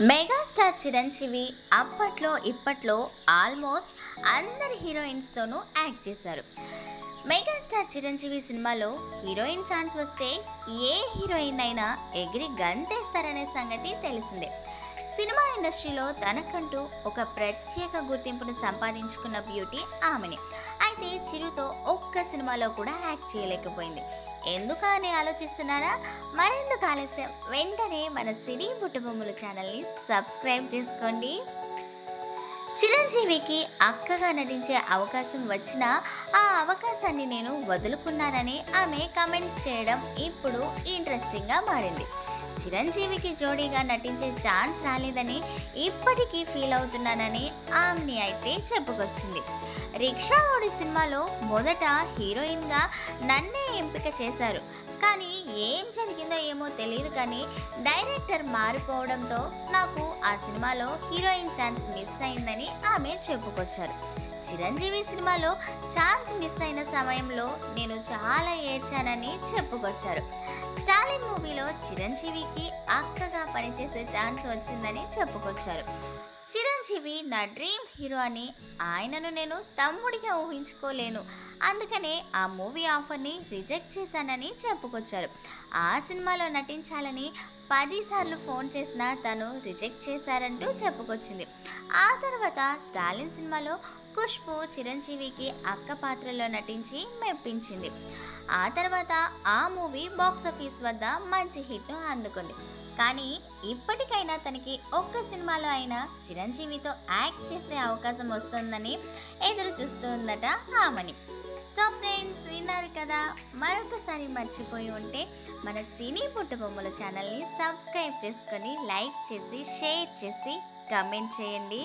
Megastar Chiranjeevi అప్పట్లో ఇప్పట్లో almost అందరి హీరోయిన్స్తోనూ యాక్ట్ చేశారు. మెగాస్టార్ చిరంజీవి సినిమాలో హీరోయిన్ ఛాన్స్ వస్తే ఏ హీరోయిన్ అయినా ఎగిరి గంతేస్తారనే సంగతి తెలిసిందే. సినిమా ఇండస్ట్రీలో తనకంటూ ఒక ప్రత్యేక గుర్తింపును సంపాదించుకున్న బ్యూటీ ఆమెని. అయితే చిరుతో ఒక్క సినిమాలో కూడా యాక్ట్ చేయలేకపోయింది. ఎందుకు అని ఆలోచిస్తున్నారా? మరెందుకు ఆలస్యం? వెంటనే మన సినీ కుటుంబముల ఛానల్ని సబ్స్క్రైబ్ చేసుకోండి. చిరంజీవికి అక్కగా నటించే అవకాశం వచ్చినా ఆ అవకాశాన్ని నేను వదులుకున్నానని ఆమె కమెంట్స్ చేయడం ఇప్పుడు ఇంట్రెస్టింగ్గా మారింది. చిరంజీవికి జోడీగా నటించే ఛాన్స్ రాలేదని ఇప్పటికీ ఫీల్ అవుతున్నానని ఆమ్ని అయితే చెప్పుకొచ్చింది. రిక్షా ఓడి సినిమాలో మొదట హీరోయిన్గా నన్నే ఎంపిక చేశారు. కానీ ఏం జరిగిందో ఏమో తెలియదు కానీ డైరెక్టర్ మారిపోవడంతో నాకు ఆ సినిమాలో హీరోయిన్ ఛాన్స్ మిస్ అయిందని ఆమె చెప్పుకొచ్చారు. చిరంజీవి సినిమాలో ఛాన్స్ మిస్ అయిన సమయంలో నేను చాలా ఏడ్చానని చెప్పుకొచ్చారు. స్టాలిన్ మూవీలో చిరంజీవి చిరంజీవికి అక్కగా పనిచేసే ఛాన్స్ వచ్చిందని చెప్పుకొచ్చారు. చిరంజీవి నా డ్రీమ్ హీరో అని ఆయనను నేను తమ్ముడిగా ఊహించుకోలేను. అందుకనే ఆ మూవీ ఆఫర్ని రిజెక్ట్ చేశానని చెప్పుకొచ్చారు. ఆ సినిమాలో నటించాలని పదిసార్లు ఫోన్ చేసినా తను రిజెక్ట్ చేశారంటూ చెప్పుకొచ్చింది. ఆ తర్వాత స్టాలిన్ సినిమాలో ఖుష్బు చిరంజీవికి అక్క పాత్రలో నటించి మెప్పించింది. ఆ తర్వాత ఆ మూవీ బాక్స్ ఆఫీస్ వద్ద మంచి హిట్ను అందుకుంది. కానీ ఇప్పటికైనా తనకి ఒక్క సినిమాలో అయినా చిరంజీవితో యాక్ట్ చేసే అవకాశం వస్తుందని ఎదురు చూస్తుందట ఆమని. సో ఫ్రెండ్స్ విన్నారు కదా మరొకసారి మర్చిపోయి ఉంటే మన సినీ పుట్టుబొమ్మల ఛానల్ని సబ్స్క్రైబ్ చేసుకొని లైక్ చేసి షేర్ చేసి కమెంట్ చేయండి.